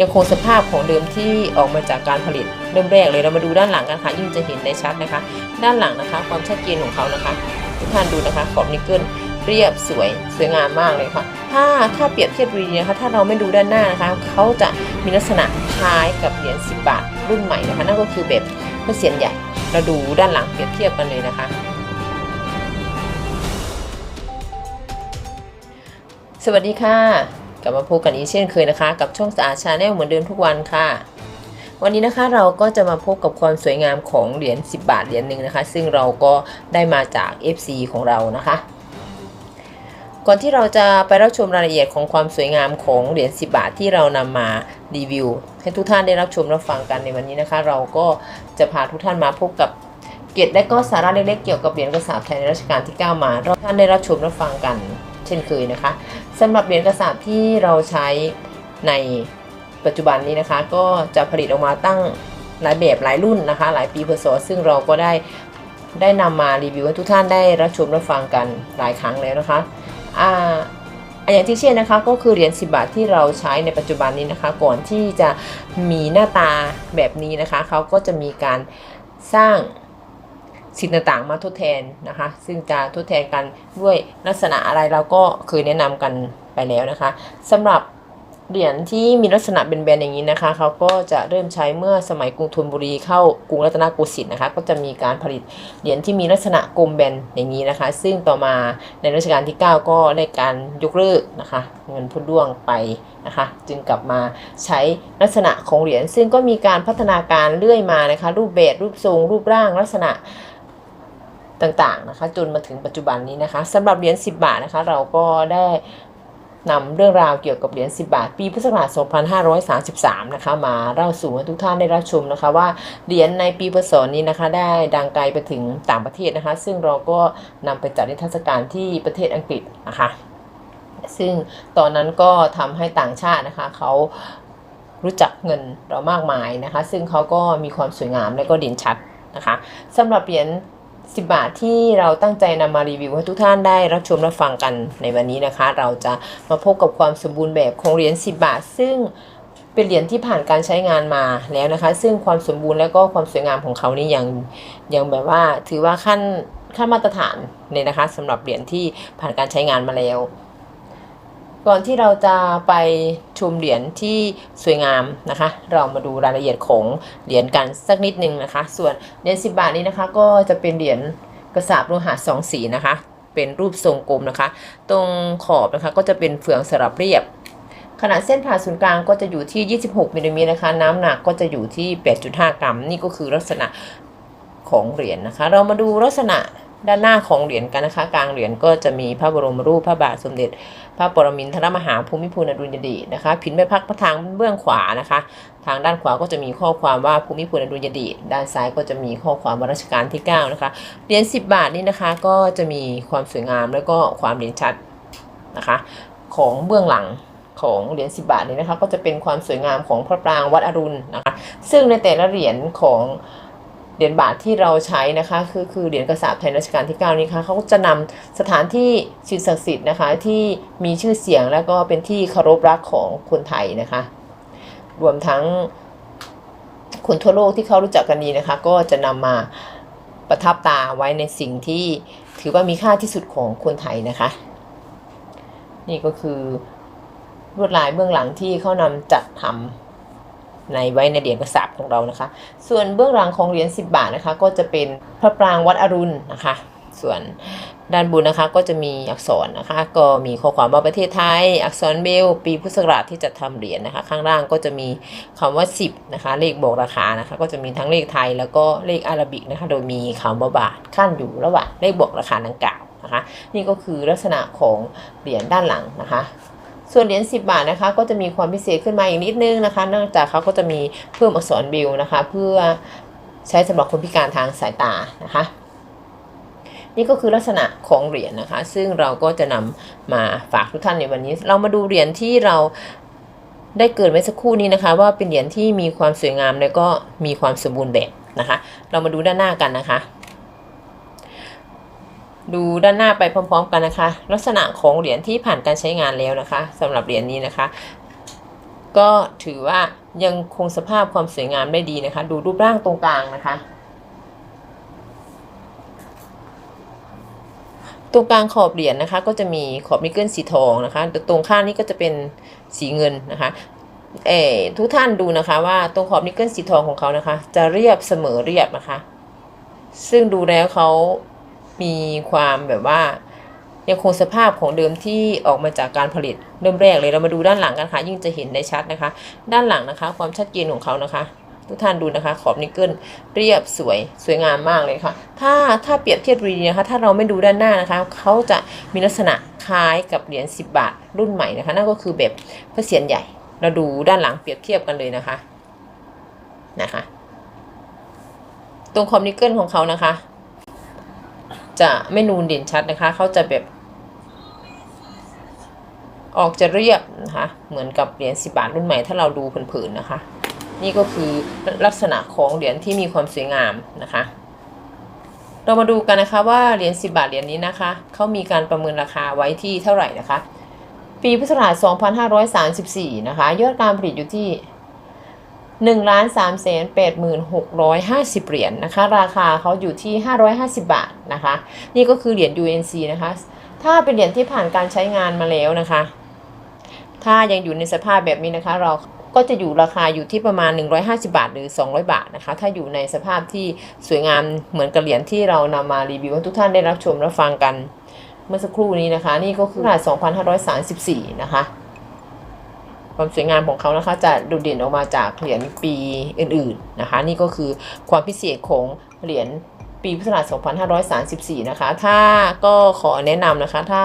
ยังคงสภาพของเดิมที่ออกมาจากการผลิตเริ่มแรกเลยเรามาดูด้านหลังกันค่ะ ยิ่งจะเห็นได้ชัดนะคะ ด้านหลังนะคะ ความชัดเจนของเขานะคะ ทุกท่านดูนะคะขอบนิกเกิลเรียบสวยสวยงามมากเลยค่ะ ถ้าถ้าเปรียบเทียบดูดีนะคะ ถ้าเราไม่ดูด้านหน้านะคะเขาจะมีลักษณะคล้ายกับเหรียญ10 บาท รุ่นใหม่นะคะนั่นก็คือแบบเเสียนใหญ่ เราดูด้านหลังเปรียบเทียบกันเลยนะคะสวัสดีค่ะ ลับมาพบกันอีกเช่นเคยนะคะ กับช่องสะอาดชาแนลเหมือนเดิมทุกวันค่ะ วันนี้นะคะเราก็จะมาพบกับความสวยงามของเหรียญ10 บาทเหรียญหนึ่งนะคะ ซึ่งเราก็ได้มาจาก FC ของเรานะคะก่อนที่เราจะไปรับชมรายละเอียดของความสวยงามของเหรียญ10 บาทที่เรานำมารีวิว ให้ทุกท่านได้รับชมรับฟังกันในวันนี้นะคะ เราก็จะพาทุกท่านมาพบกับเกียรติและก็สาระเล็กๆเกี่ยวกับเหรียญกระสาบไทยในรัชกาลที่ 9 มาเราท่านได้รับชมรับฟังกัน เช่นเคยนะคะสำหรับเหรียญกระสาบที่เราใช้ในปัจจุบันนี้นะคะ ก็จะผลิตออกมาตั้งหลายแบบหลายรุ่นนะคะ หลายปีพศซึ่งเราก็ได้ได้นำมารีวิวให้ทุกท่านได้รับชมรับฟังกันหลายครั้งแล้วนะคะอ่าอย่างที่เช่นนะคะก็คือเหรียญ10 บาทที่เราใช้ในปัจจุบันนี้นะคะ ก่อนที่จะมีหน้าตาแบบนี้นะคะเขาก็จะมีการสร้าง สิ่งต่างๆ มาทดแทนนะคะ ซึ่งจะทดแทนกันด้วยลักษณะอะไรเราก็เคยแนะนำกันไปแล้วนะคะสำหรับเหรียญที่มีลักษณะเป็นแบนอย่างนี้นะคะเขาก็จะเริ่มใช้เมื่อสมัยกรุงธนบุรีเข้ากรุงรัตนโกสินทร์นะคะ ก็จะมีการผลิตเหรียญที่มีลักษณะกลมแบนอย่างนี้นะคะ ซึ่งต่อมาในรัชกาลที่ 9 ก็ได้การยกเลิกนะคะเงินพุนด้วงไปนะคะ จึงกลับมาใช้ลักษณะของเหรียญซึ่งก็มีการพัฒนาการเรื่อยมานะคะ รูปแบบรูปทรง รูปร่างลักษณะ ต่างๆนะคะ จนมาถึงปัจจุบันนี้นะคะสำหรับเหรียญ10 บาทนะคะ เราก็ได้นำเรื่องราวเกี่ยวกับเหรียญ10 บาท ปีพุทธศักราช2533 นะคะ มาเล่าสู่ให้ทุกท่านได้รับชมนะคะว่าเหรียญในปีพศนี้นะคะ ได้ดังไกลไปถึงต่างประเทศนะคะ ซึ่งเราก็นำไปจัดนิทรรศการที่ประเทศอังกฤษนะคะ ซึ่งตอนนั้นก็ทำให้ต่างชาตินะคะเขารู้จักเงินเรามากมายนะคะ ซึ่งเขาก็มีความสวยงามและก็เด่นชัดนะคะสำหรับเหรียญ 10 บาทที่เราตั้งใจนำมารีวิวให้ทุกท่านได้รับชมรับฟังกันในวันนี้นะคะ เราจะมาพบกับความสมบูรณ์แบบของเหรียญ 10 บาท ซึ่งเป็นเหรียญที่ผ่านการใช้งานมาแล้วนะคะ ซึ่งความสมบูรณ์และก็ความสวยงามของเขานี่ยังยังแบบว่าถือว่าขั้นขั้นมาตรฐานเลยนะคะสำหรับเหรียญที่ผ่านการใช้งานมาแล้ว ก่อนที่เราจะไปชมเหรียญที่สวยงามนะคะ เรามาดูรายละเอียดของเหรียญกันสักนิดนึงนะคะ ส่วนเหรียญ10บาทนี้นะคะ ก็จะเป็นเหรียญกระสาบโลหะสองสีนะคะ เป็นรูปทรงกลมนะคะ ตรงขอบนะคะก็จะเป็นเฟืองสลับเรียบขนาดเส้นผ่าศูนย์กลางก็จะอยู่ที่ 26มิลลิเมตรนะคะ น้ำหนักก็จะอยู่ที่ 8.5 กรัม นี่ก็คือลักษณะของเหรียญนะคะ เรามาดูลักษณะ ด้านหน้าของเหรียญกันนะคะ กลางเหรียญก็จะมีพระบรมรูปพระบาทสมเด็จ พระปรมินทรมหาภูมิพลอดุลยเดชนะคะผินใบพัดพระทางเบื้องขวานะคะ ทางด้านขวาก็จะมีข้อความว่าภูมิพลอดุลยเดชด้านซ้ายก็จะมีข้อความว่ารัชกาลที่ 9 นะคะ เหรียญ10 บาทนี่นะคะก็จะมีความสวยงามแล้วก็ความเด่นชัดนะคะ ของเบื้องหลังของเหรียญ10 บาทนี้นะคะ ก็จะเป็นความสวยงามของพระปรางวัดอรุณนะคะ ซึ่งในแต่ละเหรียญของ เหรียญบาทที่เราใช้นะคะคือคือเหรียญกระสาบไทยรัชกาลที่9นี้ค่ะเขาจะนำสถานที่สิ่งศักดิ์สิทธิ์นะคะที่มีชื่อเสียงแล้วก็เป็นที่เคารพรักของคนไทยนะคะ รวมทั้งคนทั่วโลกที่เขารู้จักกันดีนะคะ ก็จะนำมาประทับตาไว้ในสิ่งที่ถือว่ามีค่าที่สุดของคนไทยนะคะ นี่ก็คือลวดลายเบื้องหลังที่เขานำจัดทำ ในไว้ในเหรียญกระสาบของเรานะคะ ส่วนเบื้องหลังของเหรียญ10 บาทนะคะ ก็จะเป็นพระปรางวัดอรุณนะคะ ส่วนด้านบนนะคะก็จะมีอักษรนะคะ ก็มีข้อความว่าประเทศไทย อักษรเบลปีพุทธศักราชที่จะทำเหรียญนะคะ ข้างล่างก็จะมีคำว่า 10นะคะ เลขบอกราคานะคะ ก็จะมีทั้งเลขไทยแล้วก็เลขอาราบิกนะคะ โดยมีคำว่าบาทขั้นอยู่ระหว่างเลขบอกราคาดังกล่าวนะคะ นี่ก็คือลักษณะของเหรียญด้านหลังนะคะ ส่วนเหรียญ10 บาทนะคะ ก็จะมีความพิเศษขึ้นมาอีกนิดนึงนะคะเนื่องจากเขาก็จะมีเพิ่มอักษรบิลนะคะ เพื่อใช้สำหรับคนพิการทางสายตานะคะ นี่ก็คือลักษณะของเหรียญนะคะ ซึ่งเราก็จะนำมาฝากทุกท่านในวันนี้ เรามาดูเหรียญที่เราได้เกิดไว้สักครู่นี้นะคะ ว่าเป็นเหรียญที่มีความสวยงามและก็มีความสมบูรณ์แบบนะคะ เรามาดูด้านหน้ากันนะคะ ดูด้านหน้าไปพร้อม ๆ กันนะคะ ลักษณะของเหรียญที่ผ่านการใช้งานแล้วนะคะสำหรับเหรียญนี้นะคะ ก็ถือว่ายังคงสภาพความสวยงามได้ดีนะคะ ดูรูปร่างตรงกลางนะคะตรงกลางขอบเหรียญนะคะ ก็จะมีขอบนิกเกิลสีทองนะคะแต่ตรงข้างนี้ก็จะเป็นสีเงินนะคะเออทุกท่านดูนะคะว่าตรงขอบนิกเกิลสีทองของเขานะคะ จะเรียบเสมอเรียบนะคะ ซึ่งดูแล้วเขา มีความแบบว่ายังคงสภาพของเดิมที่ออกมาจากการผลิตเริ่มแรกเลยเรามาดูด้านหลังกันค่ะ ยิ่งจะเห็นได้ชัดนะคะ ด้านหลังนะคะ ความชัดเจนของเขานะคะ ทุกท่านดูนะคะ ขอบนิกเกิลเรียบสวยสวยงามมากเลยค่ะ ถ้าถ้าเปรียบเทียบดีนะคะ ถ้าเราไม่ดูด้านหน้านะคะเขาจะมีลักษณะคล้ายกับเหรียญ10 บาท รุ่นใหม่นะคะ นั่นก็คือแบบพระเศียรใหญ่ เราดูด้านหลังเปรียบเทียบกันเลยนะคะนะคะ ตรงขอบนิกเกิลของเขานะคะ จะไม่นูนเด่นชัดนะคะ เขาจะแบบ ออกจะเรียบนะคะ เหมือนกับเหรียญ10บาทรุ่นใหม่ถ้าเราดูเผินๆนะคะ นี่ก็คือลักษณะของเหรียญที่มีความสวยงามนะคะ เรามาดูกันนะคะว่าเหรียญ10บาทเหรียญนี้นะคะ เขามีการประเมินราคาไว้ที่เท่าไหร่นะคะ ปีพุทธศักราช2534 นะคะ ยอดการผลิตอยู่ที่ 1 3 8 6 5 0 เหรียญนะคะ ราคาเขาอยู่ที่ 550 บาทนะคะ นี่ก็คือเหรียญ UNC นะคะ ถ้าเป็นเหรียญที่ผ่านการใช้งานมาแล้วนะคะ ถ้ายังอยู่ในสภาพแบบนี้นะคะ เราก็จะอยู่ราคาอยู่ที่ประมาณ 150 บาท หรือ 200 บาทนะคะ ถ้าอยู่ในสภาพที่สวยงามเหมือนกับเหรียญที่เรานำมารีวิวให้ทุกท่านได้รับชมรับฟังกัน เมื่อสักครู่นี้นะคะ นี่ก็คือขนาด 2534 นะคะ ความสวยงามของเขานะคะจะโดดเด่นออกมาจากเหรียญปีอื่นๆนะคะ นี่ก็คือความพิเศษของเหรียญปีพุทธศักราช2534 นะคะ ถ้าก็ขอแนะนำนะคะ ถ้า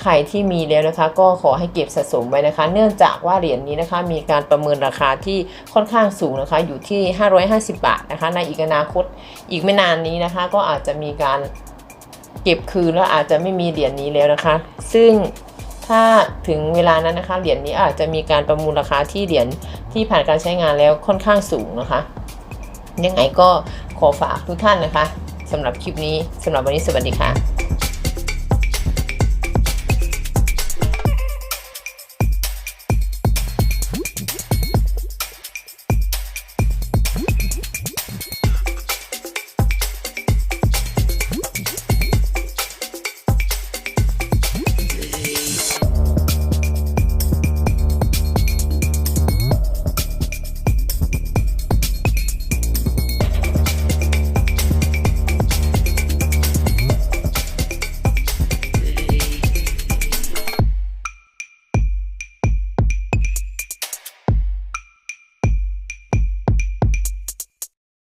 ใครที่มีแล้วนะคะ ก็ขอให้เก็บสะสมไว้นะคะ เนื่องจากว่าเหรียญนี้นะคะ มีการประเมินราคาที่ค่อนข้างสูงนะคะ อยู่ที่ 550 บาทนะคะ ในอีกอนาคตอีกไม่นานนี้นะคะ ก็อาจจะมีการเก็บคืนแล้วอาจจะไม่มีเหรียญนี้แล้วนะคะ ซึ่ง ถ้าถึงเวลานั้นนะคะเหรียญนี้อาจจะมีการประมูลราคาที่เหรียญที่ผ่านการใช้งานแล้วค่อนข้างสูงนะคะ ยังไงก็ขอฝากทุกท่านนะคะสำหรับคลิปนี้สำหรับวันนี้สวัสดีค่ะ